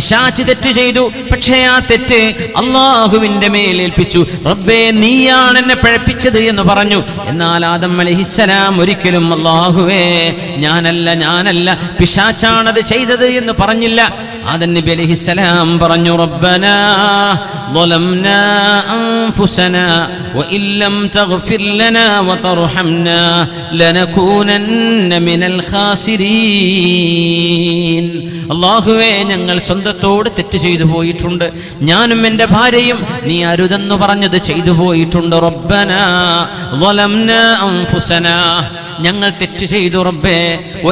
പിശാച്ച് തെറ്റ് ചെയ്തു. പക്ഷേ ആ തെറ്റ് അള്ളാഹുവിന്റെ മേലേൽപ്പിച്ചു റബ്ബേ നീയാണ് എന്നെ പഴപ്പിച്ചത് എന്ന് പറഞ്ഞു. എന്നാൽ ആദം അലഹിസലാം ഒരിക്കലും അള്ളാഹുവേ ഞാനല്ല ഞാനല്ല പിശാച്ചാണത് ചെയ്തത് എന്ന് പറഞ്ഞില്ല. ആദം നബി അലൈഹിസ്സലാം പറഞ്ഞു റബ്ബനാ ظلمنا أنفسنا وإن لم تغفر لنا وترحمنا لنكونن من الخاسرين അള്ളാഹുവേ ഞങ്ങൾ സ്വന്തത്തോട് തെറ്റ് ചെയ്തു പോയിട്ടുണ്ട് ഞാനും എൻ്റെ ഭാര്യയും നീ അരുതെന്ന് പറഞ്ഞത് ചെയ്തു പോയിട്ടുണ്ട് റബ്ബന ظلمنا أنفسنا ഞങ്ങൾ തെറ്റ് ചെയ്തു റബ്ബേ.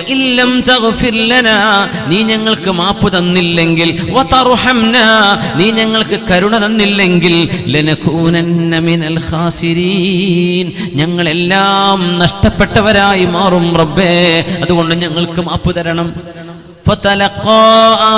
ഇല്ലം നീ ഞങ്ങൾക്ക് മാപ്പ് തന്നില്ലെങ്കിൽ നീ ഞങ്ങൾക്ക് കരുണ തന്നില്ലെങ്കിൽ ഞങ്ങളെല്ലാം നഷ്ടപ്പെട്ടവരായി മാറും റബ്ബേ. അതുകൊണ്ട് ഞങ്ങൾക്ക് മാപ്പ് തരണം. فتلقى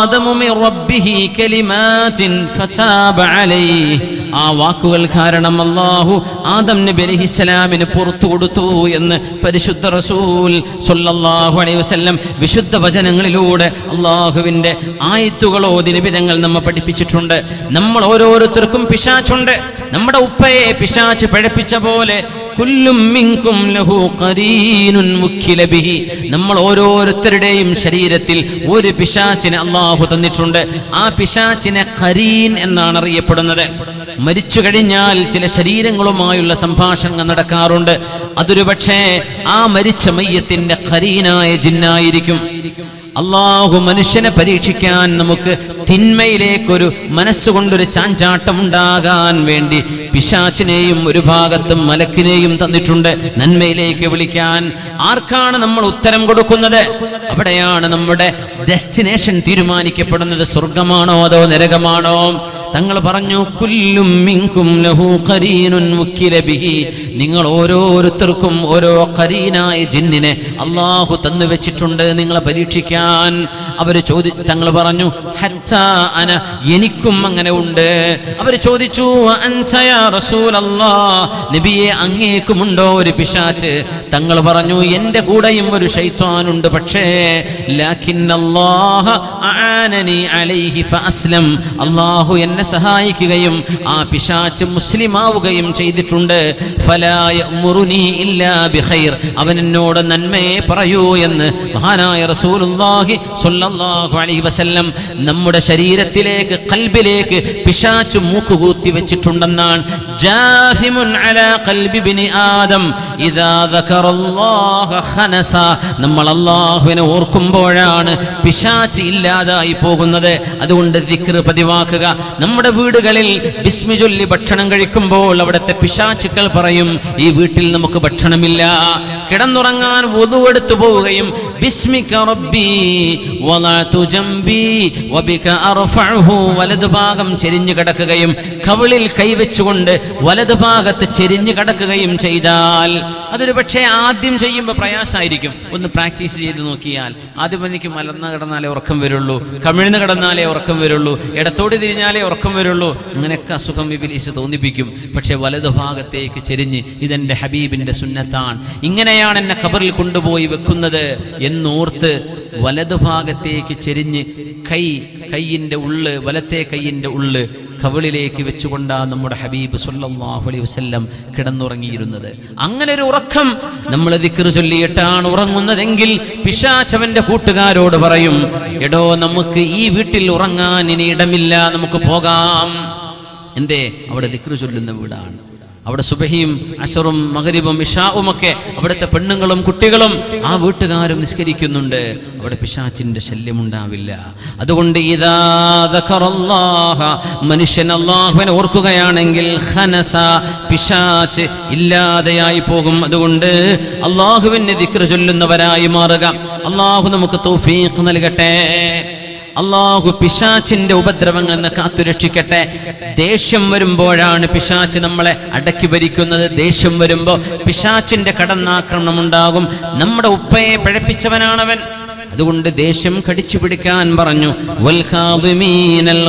آدم من ربه كلمات فتاب عليه ആ വാക്കുകൾ കാരണം അള്ളാഹു ആദം നബി അലൈഹിസ്സലാമിന് പുറത്തു കൊടുത്തു എന്ന് പരിശുദ്ധ റസൂൽ സല്ലല്ലാഹു അലൈഹി വസല്ലം വിശുദ്ധ വചനങ്ങളിലൂടെ അള്ളാഹുവിൻ്റെ ആയത്തുകളോ ദിനവിധങ്ങൾ നമ്മെ പഠിപ്പിച്ചിട്ടുണ്ട് നമ്മൾ ഓരോരുത്തർക്കും പിശാച്ചുണ്ട് നമ്മുടെ ഉപ്പയെ പിശാച്ച് പഴപ്പിച്ച പോലെ നമ്മൾ ഓരോരുത്തരുടെയും ശരീരത്തിൽ ഒരു പിശാച്ചിനെ അള്ളാഹു തന്നിട്ടുണ്ട്. ആ പിശാച്ചിനെ കരീൻ എന്നാണ് അറിയപ്പെടുന്നത്. മരിച്ചു കഴിഞ്ഞാൽ ചില ശരീരങ്ങളുമായുള്ള സംഭാഷണങ്ങൾ നടക്കാറുണ്ട്. അതൊരു പക്ഷേ ആ മരിച്ച മയ്യത്തിന്റെ കരീനായ ജിന്നായിരിക്കും. അള്ളാഹു മനുഷ്യനെ പരീക്ഷിക്കാൻ നമുക്ക് തിന്മയിലേക്കൊരു മനസ്സുകൊണ്ടൊരു ചാഞ്ചാട്ടം ഉണ്ടാകാൻ വേണ്ടി പിശാച്ചിനെയും ഒരു ഭാഗത്തും മലക്കിനെയും തന്നിട്ടുണ്ട്. നന്മയിലേക്ക് വിളിക്കാൻ ആർക്കാണ് നമ്മൾ ഉത്തരം കൊടുക്കുന്നത്? അവിടെയാണ് നമ്മുടെ ഡെസ്റ്റിനേഷൻ തീരുമാനിക്കപ്പെടുന്നത്. സ്വർഗമാണോ അതോ നരകമാണോ? തങ്ങൾ പറഞ്ഞു കുല്ലും മിങ്കും ലഹു കരീനുൻ മുക്കിലബിഹി നിങ്ങൾ ഓരോരുത്തർക്കും ഓരോ കരീനായ ജിന്നിനെ അള്ളാഹു തന്നു വെച്ചിട്ടുണ്ട് നിങ്ങളെ പരീക്ഷിക്കാൻ. അവർ ചോദി തങ്ങൾ പറഞ്ഞു അന എനിക്കും അങ്ങനെ ഉണ്ട്. അവർ ചോദിച്ചു "അൻത യാ റസൂലല്ലാ? നബിയെ അങ്ങേക്കുമുണ്ടോ ഒരു പിശാച്ച്? തങ്ങൾ പറഞ്ഞു എന്റെ കൂടെയും ഒരു ഷൈത്വാനുണ്ട് പക്ഷേ അള്ളാഹു എന്നെ സഹായിക്കുകയും ആ പിശാച്ച് മുസ്ലിമാവുകയും ചെയ്തിട്ടുണ്ട്. അവൻ എന്നോട് നന്മയെ പറയൂ എന്ന് മഹാനായ റസൂലുള്ളാഹി സ്വല്ലല്ലാഹു അലൈഹി വസല്ലം നമ്മുടെ ശരീരത്തിലേക്ക് കൽബിലേക്ക് പിശാച്ച് മൂക്കുകൂത്തി വെച്ചിട്ടുണ്ടെന്നാണ് നമ്മൾ അല്ലാഹുവിനെ ഓർക്കുമ്പോഴാണ് പിശാച്ച് ഇല്ലാതായി പോകുന്നത്. അതുകൊണ്ട് ദിക്ർ പതിവാക്കുക. നമ്മുടെ വീടുകളിൽ ബിസ്മി ചൊല്ലി ഭക്ഷണം കഴിക്കുമ്പോൾ അവിടുത്തെ പിശാച്ചുക്കൾ പറയും ഈ വീട്ടിൽ നമുക്ക് ഭക്ഷണമില്ല. കിടന്നുറങ്ങാൻ വധുവെടുത്തു പോവുകയും ബിസ്മിക റബ്ബി വളഅതു ജംബി വബിക അർഫഉഹു വലതുഭാഗം ചെരിഞ്ഞു കിടക്കുകയും കവിളിൽ കൈവച്ചുകൊണ്ട് വലതുഭാഗത്ത് ചെരിഞ്ഞു കിടക്കുകയും ചെയ്താൽ അതൊരു പക്ഷേ ആദ്യം ചെയ്യുമ്പോൾ പ്രയാസമായിരിക്കും ഒന്ന് പ്രാക്ടീസ് ചെയ്ത് നോക്കിയാൽ ആദ്യം എനിക്ക് മലർന്ന് കിടന്നാലേ ഉറക്കം വരുള്ളൂ കമിഴ്ന്ന് കിടന്നാലേ ഉറക്കം വരുള്ളൂ ഇടത്തോട് തിരിഞ്ഞാലേ ഉറക്കം വരുള്ളൂ അങ്ങനെയൊക്കെ അസുഖം വിപിലിസ് തോന്നിപ്പിക്കും. പക്ഷേ വലതുഭാഗത്തേക്ക് ചെരിഞ്ഞ് ഇതെന്റെ ഹബീബിന്റെ സുന്നത്താണ്. ഇങ്ങനെയാണ് എന്നെ ഖബറിൽ കൊണ്ടുപോയി വെക്കുന്നത് എന്നോർത്ത് വലതു ഭാഗത്തേക്ക് ചെരിഞ്ഞ് കൈ കയ്യിന്റെ ഉള്ള് വലത്തെ കയ്യിന്റെ ഉള്ള് കവിളിലേക്ക് വെച്ചുകൊണ്ടാണ് നമ്മുടെ ഹബീബ് സുല്ലാഹുലി അലൈഹി വസല്ലം കിടന്നുറങ്ങിയിരുന്നത്. അങ്ങനെ ഒരു ഉറക്കം നമ്മൾ ദിക്ർ ചൊല്ലിയിട്ടാണ് ഉറങ്ങുന്നതെങ്കിൽ പിശാചവന്റെ കൂട്ടുകാരോട് പറയും എടോ നമുക്ക് ഈ വീട്ടിൽ ഉറങ്ങാൻ ഇനി ഇടമില്ല നമുക്ക് പോകാം. എന്തേ? അവിടെ ദിക്ർ ചൊല്ലുന്ന വീടാണ്. അവിടെ സുബഹിയും അഷറും മകരിബും ഇഷാവും ഒക്കെ അവിടുത്തെ പെണ്ണുങ്ങളും കുട്ടികളും ആ വീട്ടുകാരും നിസ്കരിക്കുന്നുണ്ട്. അവിടെ പിശാച്ചിന്റെ ശല്യം ഉണ്ടാവില്ല അതുകൊണ്ട് മനുഷ്യൻ അള്ളാഹുവിനെ ഓർക്കുകയാണെങ്കിൽ പിശാച്ച് ഇല്ലാതെയായി പോകും. അതുകൊണ്ട് അള്ളാഹുവിനെ ദിക്ര ചൊല്ലുന്നവരായി മാറുക. അള്ളാഹു നമുക്ക് തൗഫീഖ് നൽകട്ടെ. അള്ളാഹു പിശാച്ചിന്റെ ഉപദ്രവങ്ങളിൽ നിന്ന് കാത്തുരക്ഷിക്കട്ടെ ദേഷ്യം വരുമ്പോഴാണ് പിശാച്ച് നമ്മളെ അടക്കി ഭരിക്കുന്നത്. ദേഷ്യം വരുമ്പോൾ പിശാച്ചിന്റെ കടന്നാക്രമണം ഉണ്ടാകും. നമ്മുടെ ഉപ്പയെ പഴപ്പിച്ചവനാണവൻ. അതുകൊണ്ട് ദേഷ്യം കടിച്ചു പിടിക്കാൻ പറഞ്ഞു. "വൽഖാദിമീനൽ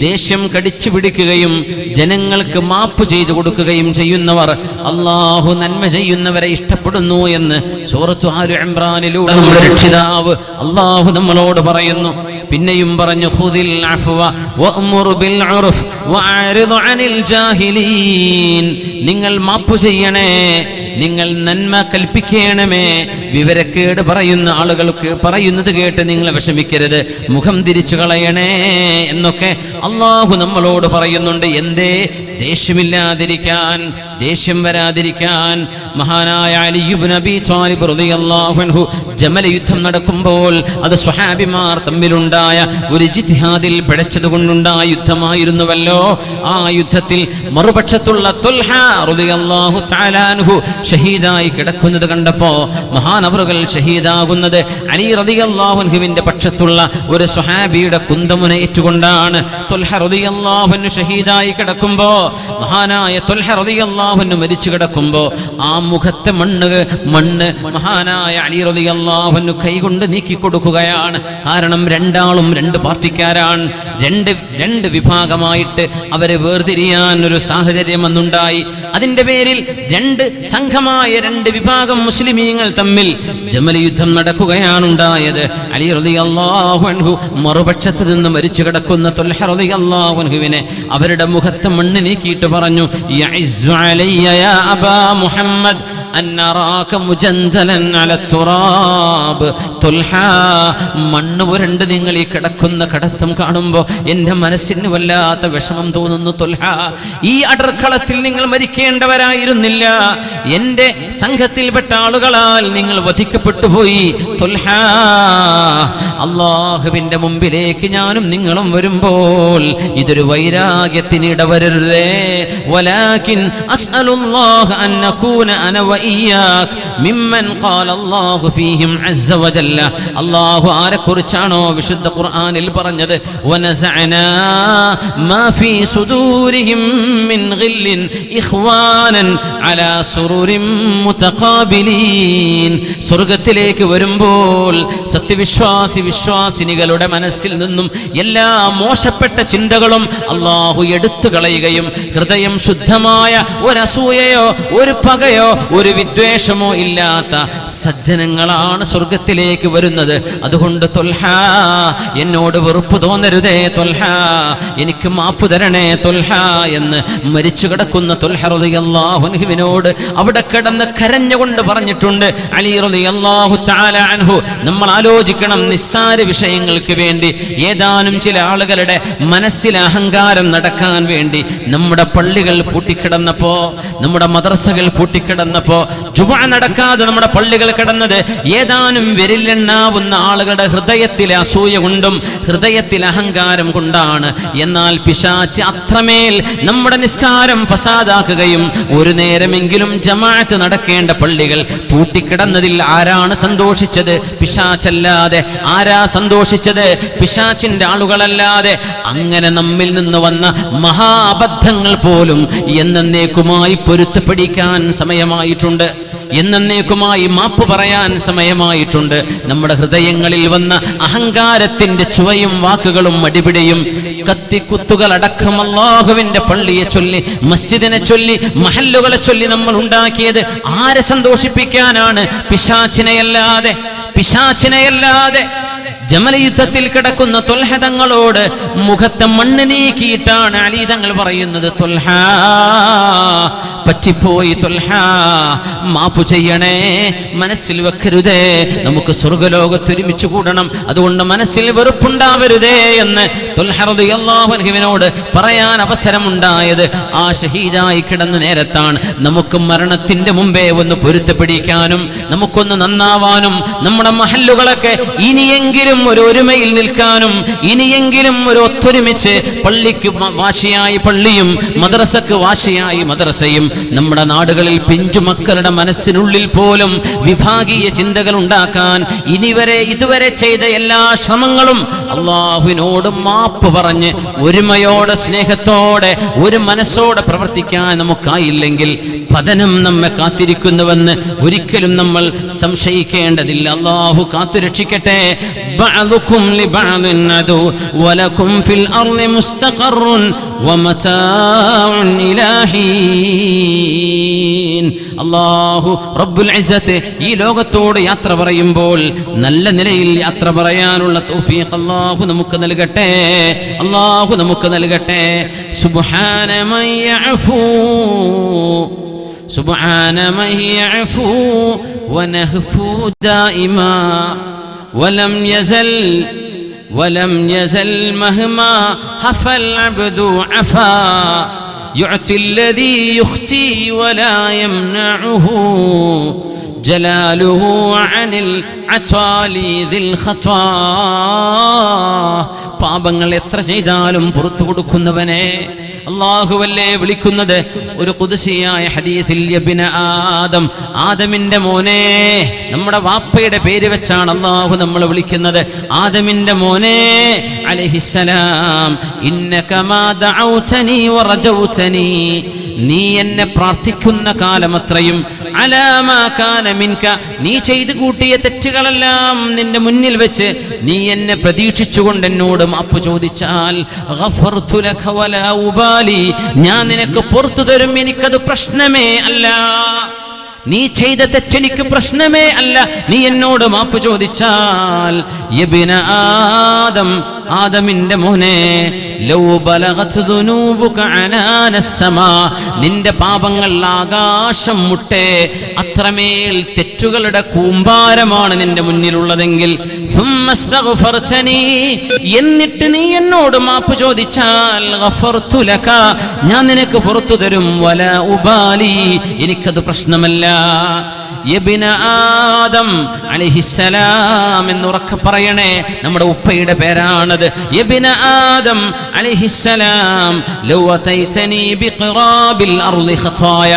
ദേഷ്യം കടിച്ചു പിടിക്കുകയും ജനങ്ങൾക്ക് മാപ്പ് ചെയ്തു കൊടുക്കുകയും ചെയ്യുന്നവർ അള്ളാഹു നന്മ ചെയ്യുന്നവരെ ഇഷ്ടപ്പെടുന്നു എന്ന് സൂറത്തു ആരു എംബ്രാനിലൂടെ നമ്മുടെ രക്ഷിതാവ് അള്ളാഹു നമ്മളോട് പറയുന്നു. പിന്നെയും പറഞ്ഞു ഹുദിൽ നിങ്ങൾ മാപ്പ് ചെയ്യണേ നിങ്ങൾ നന്മ കൽപ്പിക്കണമേ വിവരക്കേട് പറയുന്ന ആളുകൾക്ക് പറയുന്നത് കേട്ട് നിങ്ങൾ വിഷമിക്കരുത്. മുഖം തിരിച്ചു കളയണേ എന്നൊക്കെ അള്ളാഹു നമ്മളോട് പറയുന്നുണ്ട്. എന്തേ? ദേഷ്യമില്ലാതിരിക്കാൻ. ദേഷ്യം വരാതിരിക്കാൻ മഹാനായ അലിയുബ് നബി താലിബ് റളിയല്ലാഹു ജമല യുദ്ധം നടക്കുമ്പോൾ അത് സ്വഹാബിമാർ തമ്മിലുണ്ടായ ഒരു ജിത്ഹാദിൽ പിഴച്ചത് കൊണ്ടുണ്ടായ യുദ്ധമായിരുന്നുവല്ലോ. ആ യുദ്ധത്തിൽ മറുപക്ഷത്തുള്ള റളിയല്ലാഹു ഷഹീദായി കിടക്കുന്നത് കണ്ടപ്പോ മഹാനവറുകൾ ഷഹീദാകുന്നത് അലി റളിയല്ലാഹു അൻഹുവിന്റെ പക്ഷത്തുള്ള ഒരു സ്വഹാബിയുടെ കുന്തമുനയേറ്റുകൊണ്ടാണ് റളിയല്ലാഹു ഷഹീദായി കിടക്കുമ്പോ മഹാനായ തുൽഹ റളിയല്ലാഹു അൻഹു മരിച്ചു കിടക്കുമ്പോ ആ മുഖത്തെ മണ്ണ് മണ്ണ് മഹാനായ അലി റളിയല്ലാഹു അൻഹു കൈകൊണ്ട് നീക്കി കൊടുക്കുകയാണ്. കാരണം രണ്ടാളും രണ്ട് പാർട്ടിക്കാരാണ്. രണ്ട് രണ്ട് വിഭാഗമായിട്ട് അവരെ വേർതിരിയാൻ ഒരു സാഹചര്യം അന്നുണ്ടായി അതിന്റെ പേരിൽ രണ്ട് സംഘമായ രണ്ട് വിഭാഗം മുസ്ലിമീങ്ങൾ തമ്മിൽ ജമല യുദ്ധം നടക്കുകയാണ് ഉണ്ടായത്. അലി റളിയല്ലാഹു അൻഹു മറുപക്ഷത്ത് നിന്ന് മരിച്ചു കിടക്കുന്ന തുൽഹ അൻഹുവിനെ അവരുടെ മുഖത്ത് മണ്ണ് നീക്കിയിട്ട് പറഞ്ഞു إلي يا أبا محمد മണ്ണ് പുരണ്ട് നിങ്ങൾ ഈ കിടക്കുന്ന കടത്തം കാണുമ്പോൾ എന്റെ മനസ്സിന് വല്ലാത്ത വിഷമം തോന്നുന്നു തൊൽഹ. ഈ അടർക്കളത്തിൽ നിങ്ങൾ മരിക്കേണ്ടവരായിരുന്നില്ല. എന്റെ സംഘത്തിൽപ്പെട്ട ആളുകളാൽ നിങ്ങൾ വധിക്കപ്പെട്ടു പോയി. തൊൽഹ അള്ളാഹുവിന്റെ മുമ്പിലേക്ക് ഞാനും നിങ്ങളും വരുമ്പോൾ ഇതൊരു വൈരാഗ്യത്തിനിടവരുതേ അൻ നകൂന വഇയ്യാക് മിമ്മൻ ഖാല അല്ലാഹു ഫീഹിം അസ്സ വജല്ല. അല്ലാഹു ആരെക്കുറിച്ചാണോ വിശുദ്ധ ഖുർആനിൽ പറഞ്ഞത്? വനസഅനാ മാ ഫീ സുദൂരിഹിം മിൻ ഗില്ലിൻ ഇഖ്വാനൻ അലാ സുറുരിൻ മുതഖാബിലീൻ. സ്വർഗത്തിലേക്ക് വരുമ്പോൾ സത്യവിശ്വാസി വിശ്വാസിനികളുടെ മനസ്സിൽ നിന്നും എല്ലാ മോശപ്പെട്ട ചിന്തകളും അള്ളാഹു എടുത്തു കളയുകയും ഹൃദയം ശുദ്ധമായ ഒരു അസൂയയോ ഒരു പകയോ ഒരു വിദ്വേഷമോ ഇല്ലാത്ത സജ്ജനങ്ങളാണ് സ്വർഗത്തിലേക്ക് വരുന്നത്. അതുകൊണ്ട് തൊൽഹ എന്നോട് വെറുപ്പ് തോന്നരുതേ തൊൽഹ എനിക്ക് മാപ്പ് തരണേ തൊൽഹ എന്ന് മരിച്ചു കിടക്കുന്ന തൊൽഹറുദിയല്ലാഹുവിനോട് അവിടെ കിടന്ന് കരഞ്ഞുകൊണ്ട് പറഞ്ഞിട്ടുണ്ട്. അലി റളിയല്ലാഹു തആല അൻഹു നമ്മൾ ആലോചിക്കണം നിസ്സാര വിഷയങ്ങൾക്ക് വേണ്ടി ഏതാനും ചില ആളുകളുടെ മനസ്സിൽ അഹങ്കാരം നടക്കാൻ വേണ്ടി നമ്മുടെ പള്ളികൾ പൂട്ടിക്കിടന്നപ്പോ നമ്മുടെ മദ്രസകൾ പൂട്ടിക്കിടന്നപ്പോ ജുമ നടക്കാതെ നമ്മുടെ പള്ളികൾ കിടന്നത് ഏതാനും വിരലെണ്ണാവുന്ന ആളുകളുടെ ഹൃദയത്തിലെ അസൂയ കൊണ്ടും ഹൃദയത്തിൽ അഹങ്കാരം കൊണ്ടാണ്. എന്നാൽ പിശാച്ച് അത്രമേൽ നമ്മുടെ നിസ്കാരം ഫസാദാക്കുകയും ഒരു നേരമെങ്കിലും ജമാഅത്ത് നടക്കേണ്ട പള്ളികൾ പൂട്ടിക്കിടന്നതിൽ ആരാണ് സന്തോഷിച്ചത്? പിശാച്ചല്ലാതെ ആരാ സന്തോഷിച്ചത്? പിശാച്ചിന്റെ ആളുകളല്ലാതെ അങ്ങനെ നമ്മിൽ നിന്ന് വന്ന മഹാബദ്ധങ്ങൾ പോലും എന്നേക്കുമായി പൊരുത്തപ്പെടിക്കാൻ സമയമായിട്ടുണ്ട്. എന്നേക്കുമായി മാപ്പ് പറയാൻ സമയമായിട്ടുണ്ട്. നമ്മുടെ ഹൃദയങ്ങളിൽ വന്ന അഹങ്കാരത്തിന്റെ ചുവയും വാക്കുകളും അടിപിടിയും കത്തിക്കുത്തുകൾ അടക്കം അള്ളാഹുവിന്റെ പള്ളിയെ ചൊല്ലി മസ്ജിദിനെ ചൊല്ലി മഹല്ലുകളെ ചൊല്ലി നമ്മൾ ഉണ്ടാക്കിയത് ആരെ സന്തോഷിപ്പിക്കാനാണ്? പിശാച്ചിനെയല്ലാതെ പിശാച്ചിനെയല്ലാതെ ജമല യുദ്ധത്തിൽ കിടക്കുന്ന തൊൽഹതങ്ങളോട് മുഖത്തെ മണ്ണ് നീക്കിയിട്ടാണ് അലി തങ്ങൾ പറയുന്നത് തൊൽഹ. പറ്റിപ്പോയി തൊൽഹ. മാപ്പു ചെയ്യണേ മനസ്സിൽ വെക്കരുതേ. നമുക്ക് സ്വർഗലോകത്ത് ഒരുമിച്ച് കൂടണം. അതുകൊണ്ട് മനസ്സിൽ വെറുപ്പുണ്ടാവരുതേ എന്ന് തൊൽഹറിയാഹുവിനോട് പറയാൻ അവസരമുണ്ടായത് ആ ഷഹീദായി കിടന്ന നേരത്താണ്. നമുക്ക് മരണത്തിന്റെ മുമ്പേ ഒന്ന് പൊരുത്തപ്പെടിക്കാനും നമുക്കൊന്ന് നന്നാവാനും നമ്മുടെ മഹല്ലുകളൊക്കെ ഇനിയെങ്കിലും ഒരു ഒരുമയിൽ നിൽക്കാനും ഇനിയെങ്കിലും ഒരു ഒത്തൊരുമിച്ച് പള്ളിക്ക് വാശിയായി പള്ളിയും മദ്രസക്ക് വാശിയായി മദ്രസയും നമ്മുടെ നാടുകളിൽ പിഞ്ചുമക്കളുടെ മനസ്സിനുള്ളിൽ പോലും വിഭാഗീയ ചിന്തകൾ ഉണ്ടാക്കാൻ ഇനിവരെ ഇതുവരെ ചെയ്ത എല്ലാ ശ്രമങ്ങളും അള്ളാഹുവിനോട് മാപ്പ് പറഞ്ഞ് ഒരുമയോടെ സ്നേഹത്തോടെ ഒരു മനസ്സോടെ പ്രവർത്തിക്കാൻ നമുക്കായില്ലെങ്കിൽ പതനം നമ്മെ കാത്തിരിക്കുന്നുവെന്ന് ഒരിക്കലും നമ്മൾ സംശയിക്കേണ്ടതില്ല. അള്ളാഹു കാത്തുരക്ഷിക്കട്ടെ അള്ളാഹു റബ്ബുൽ ഈ ലോകത്തോട് യാത്ര പറയുമ്പോൾ നല്ല നിലയിൽ യാത്ര പറയാനുള്ള തൗഫീഖ് അള്ളാഹു നമുക്ക് നൽകട്ടെ. അള്ളാഹു നമുക്ക് നൽകട്ടെ. സുബ്ഹാന മൻ യഅഫൂ. سبحان من يعفو ونهفو دائما ولم يزل ولم يزل مهما هفى العبد عفا. يعطي الذي يختي ولا يمنعه. جلاله عن العتالي ذي الخطا. പാപങ്ങൾ എത്ര ചെയ്താലും പുറത്തു കൊടുക്കുന്നവനെ അള്ളാഹുവല്ലേ വിളിക്കുന്നത്? ഒരു കുതിശിയായ ഹദീസിൽ യബ്ന ആദം ആദമിന്റെ മോനെ നമ്മുടെ വാപ്പയുടെ പേര് വെച്ചാണ് അള്ളാഹു നമ്മൾ വിളിക്കുന്നത്. ആദമിന്റെ മോനെ അലഹിസലാം ഇന്നകമാ ദഅൗതനി നീ എന്നെ പ്രാർത്ഥിക്കുന്ന കാലമത്രയും അലാമാക്കാനമിൻക കാന നീ ചെയ്തു കൂട്ടിയ തെറ്റുകളെല്ലാം നിന്റെ മുന്നിൽ വെച്ച് നീ എന്നെ പ്രതീക്ഷിച്ചുകൊണ്ട് എന്നോട് മാപ്പ് ചോദിച്ചാൽ ഞാൻ നിനക്ക് പുറത്തു തരും എനിക്കത് പ്രശ്നമേ അല്ല. നീ ചെയ്ത തെറ്റെനിക്ക് പ്രശ്നമേ അല്ല. നീ എന്നോട് മാപ്പ് ചോദിച്ചാൽ ആദം ആദമിന്റെ മോനെ നിന്റെ പാപങ്ങൾ ആകാശം മുട്ടേ അത്രമേൽ തെറ്റുകളുടെ കൂമ്പാരമാണ് നിന്റെ മുന്നിലുള്ളതെങ്കിൽ എന്നിട്ട് നീ എന്നോട് മാപ്പ് ചോദിച്ചാൽ ഞാൻ നിനക്ക് പുറത്തു തരും വല ഉപാലി എനിക്കത് പ്രശ്നമല്ല. ആദം അലൈഹിസ്സലാം എന്നുറക്കെ പറയണേ. നമ്മുടെ ഉപ്പയുടെ പേരാണത്. യബ്ന ആദം അലൈഹിസ്സലാം. ലൗ ബിഖറാബിൽ അർളി ഖതായ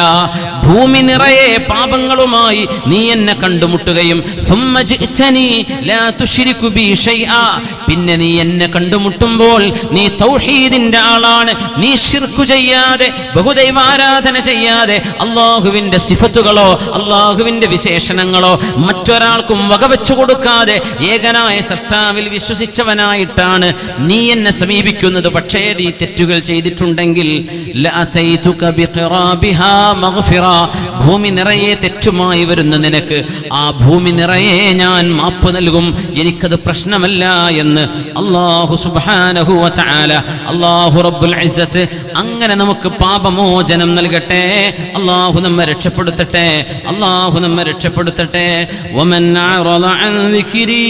ഭൂമി നിറയെ പാപങ്ങളുമായി നീ എന്നെ കണ്ടുമുട്ടുകയും പിന്നെ നീ എന്നെ കണ്ടുമുട്ടുമ്പോൾ നീ തൗഹീദിന്റെ ആളാണ് നീ ശിർക്കു ചെയ്യാതെ ബഹുദൈവാരാധന ചെയ്യാതെ അള്ളാഹുവിന്റെ സിഫത്തുകളോ അള്ളാഹുവിന്റെ വിശേഷണങ്ങളോ മറ്റൊരാൾക്കും വകവെച്ചു കൊടുക്കാതെ ഏകനായ സൃഷ്ടാവിൽ വിശ്വസിച്ചവനായിട്ടാണ് നീ എന്നെ സമീപിക്കുന്നത്. പക്ഷേ നീ തെറ്റുകൾ ചെയ്തിട്ടുണ്ടെങ്കിൽ ലഅതൈതുക മഗ്ഫിറ. ഭൂമി നിറയെ തെറ്റുമായി വരുന്ന നിനക്ക്. ആ ഭൂമി നിറയെ ഞാൻ മാപ്പ് നൽകും. എനിക്കത് പ്രശ്നമല്ല എന്ന് അള്ളാഹു സുബാനഹു അള്ളാഹു റബ്ബുൽ അങ്ങനെ നമുക്ക് പാപമോചനം നൽകട്ടെ അള്ളാഹു നമ്മെ രക്ഷപ്പെടുത്തട്ടെ അള്ളാഹു നമ്മെ രക്ഷപ്പെടുത്തട്ടെ വമൻ അറള അൻ ദിക്രി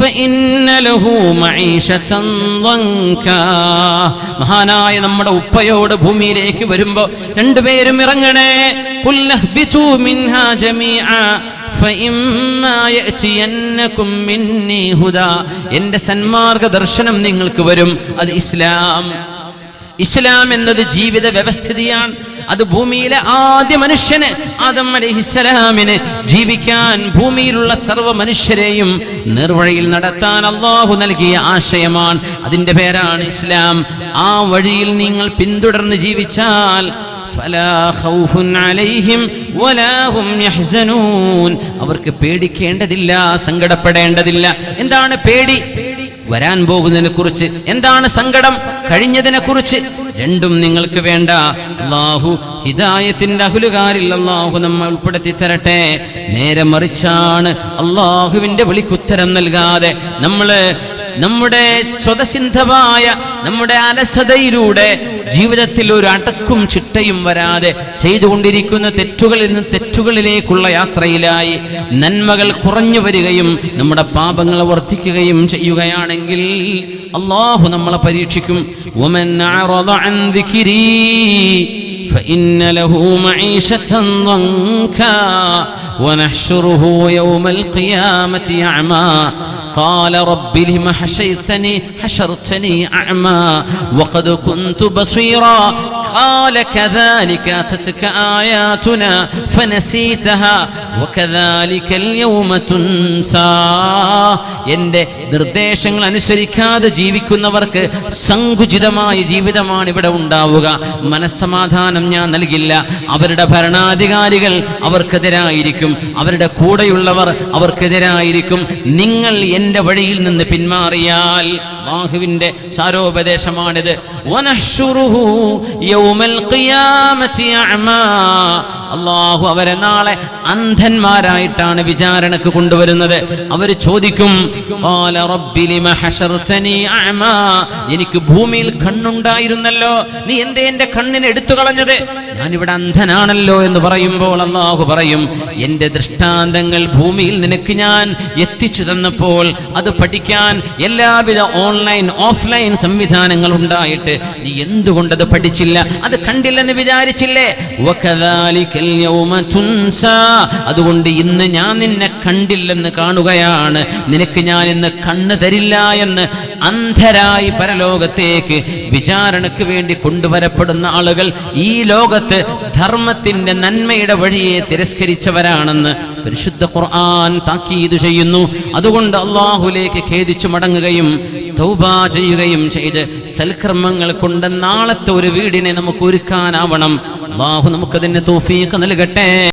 ഫഇന്ന ലഹു മഈശതൻ ളങ്കാ മഹാനായ നമ്മുടെ ഉപ്പയോട് ഭൂമിയിലേക്ക് വരുമ്പോൾ രണ്ടുപേരും ഇറങ്ങണേ ഖുൽ നഹ്ബിതു മിൻഹാ ജമീഅ فإما يأتينكم مني هدى എൻ്റെ സന്മാർഗ ദർശനം നിങ്ങൾക്ക് വരും അത് ഇസ്ലാം ഇസ്ലാം എന്നത് ജീവിത വ്യവസ്ഥിതിയാണ്. അത് ഭൂമിയിലെ ആദ്യ മനുഷ്യന് ആദം അലഹിസ്സലാമിന് ജീവിക്കാൻ ഭൂമിയിലുള്ള സർവ മനുഷ്യരെയും നിർവഴിയിൽ നടത്താൻ അള്ളാഹു നൽകിയ ആശയമാണ്. അതിന്റെ പേരാണ് ഇസ്ലാം. ആ വഴിയിൽ നിങ്ങൾ പിന്തുടർന്ന് ജീവിച്ചാൽ അവർക്ക് പേടിക്കേണ്ടതില്ല സങ്കടപ്പെടേണ്ടതില്ല. എന്താണ് പേടി? വരാൻ പോകുന്നതിനെ കുറിച്ച് എന്താണ് സങ്കടം? കഴിഞ്ഞതിനെ കുറിച്ച് രണ്ടും നിങ്ങൾക്ക് വേണ്ട. അള്ളാഹു ഹിദായത്തിന്റെ അഹുലുകാരിൽ അള്ളാഹു നമ്മൾ ഉൾപ്പെടുത്തി തരട്ടെ. നേരെ മറിച്ചാണ് അള്ളാഹുവിന്റെ വിളിക്കുത്തരം നൽകാതെ നമ്മൾ നമ്മുടെ സ്വതസിദ്ധമായ നമ്മുടെ അലസതയിലൂടെ ജീവിതത്തിൽ ഒരു അടക്കും ചിട്ടയും വരാതെ ചെയ്തുകൊണ്ടിരിക്കുന്ന തെറ്റുകളിൽ നിന്ന് തെറ്റുകളിലേക്കുള്ള യാത്രയിലായി നന്മകൾ കുറഞ്ഞു വരികയും നമ്മുടെ പാപങ്ങൾ വർദ്ധിക്കുകയും ചെയ്യുകയാണെങ്കിൽ അള്ളാഹു നമ്മളെ പരീക്ഷിക്കും ഒമൻ അഅറദ അൻ ദിക്രി فإن له معيشة ضنكا ونحشره يوم القيامة أعمى قال رب لم حشرتني حشرتني أعمى وقد كنت بصيرا قال كذلك أتتك آياتنا فنسيتها وكذلك اليوم تنسى എൻ്റെ നിർദ്ദേശങ്ങൾ അനുസരിക്കാതെ ജീവിക്കുന്നവർക്ക് സങ്കുചിതമായ ജീവിതമാണ് ഇവിടെ ഉണ്ടാവുക മനസ്സമാധാനം ഞാൻ നൽകില്ല അവരുടെ ഭരണാധികാരികൾ അവർക്കെതിരായിരിക്കും അവരുടെ കൂടെയുള്ളവർ അവർക്കെതിരായിരിക്കും നിങ്ങൾ എൻ്റെ വഴിയിൽ നിന്ന് പിന്മാറിയാൽ അള്ളാഹുവിന്റെ സാരോപദേശമാണിത്. അള്ളാഹു അവരെ നാളെ അന്ധന്മാരായിട്ടാണ് വിചാരണക്ക് കൊണ്ടുവരുന്നത് അവർ ചോദിക്കും? എനിക്ക് ഭൂമിയിൽ കണ്ണുണ്ടായിരുന്നല്ലോ നീ എന്തേ എന്റെ കണ്ണിനെ എടുത്തു കളഞ്ഞത് ഞാനിവിടെ അന്ധനാണല്ലോ എന്ന് പറയുമ്പോൾ അള്ളാഹു പറയും എന്റെ ദൃഷ്ടാന്തങ്ങൾ ഭൂമിയിൽ നിനക്ക് ഞാൻ എത്തിച്ചു തന്നപ്പോൾ അത് പഠിക്കാൻ എല്ലാവിധ ഓൺലൈൻ ഓഫ്ലൈൻ സംവിധാനങ്ങൾ ഉണ്ടായിട്ട് നീ എന്തുകൊണ്ടത് പഠിച്ചില്ല? അത് കണ്ടില്ലെന്ന് വിചാരിച്ചില്ലേ. അതുകൊണ്ട് ഇന്ന് ഞാൻ നിന്നെ കണ്ടില്ലെന്ന് കാണുകയാണ്. നിനക്ക് ഞാൻ ഇന്ന് കണ്ണ് തരില്ല എന്ന് അന്ധരായി പരലോകത്തേക്ക് വിചാരണക്ക് വേണ്ടി കൊണ്ടുവരപ്പെടുന്ന ആളുകൾ ഈ ലോകത്ത് ധർമ്മത്തിന്റെ നന്മയുടെ വഴിയെ തിരസ്കരിച്ചവരാണെന്ന് പരിശുദ്ധ ഖുർആൻ താക്കീത് ചെയ്യുന്നു. അതുകൊണ്ട് അള്ളാഹുലേക്ക് ഖേദിച്ചു മടങ്ങുകയും തൗബ ചെയ്യുകയും ചെയ്ത് സൽക്കർമ്മങ്ങൾ കൊണ്ട് നാളത്തെ ഒരു വീടിനെ നമുക്ക് ഒരുക്കാനാവണം. അള്ളാഹു നമുക്കതിന് തോഫീക്ക് നൽകട്ടെ.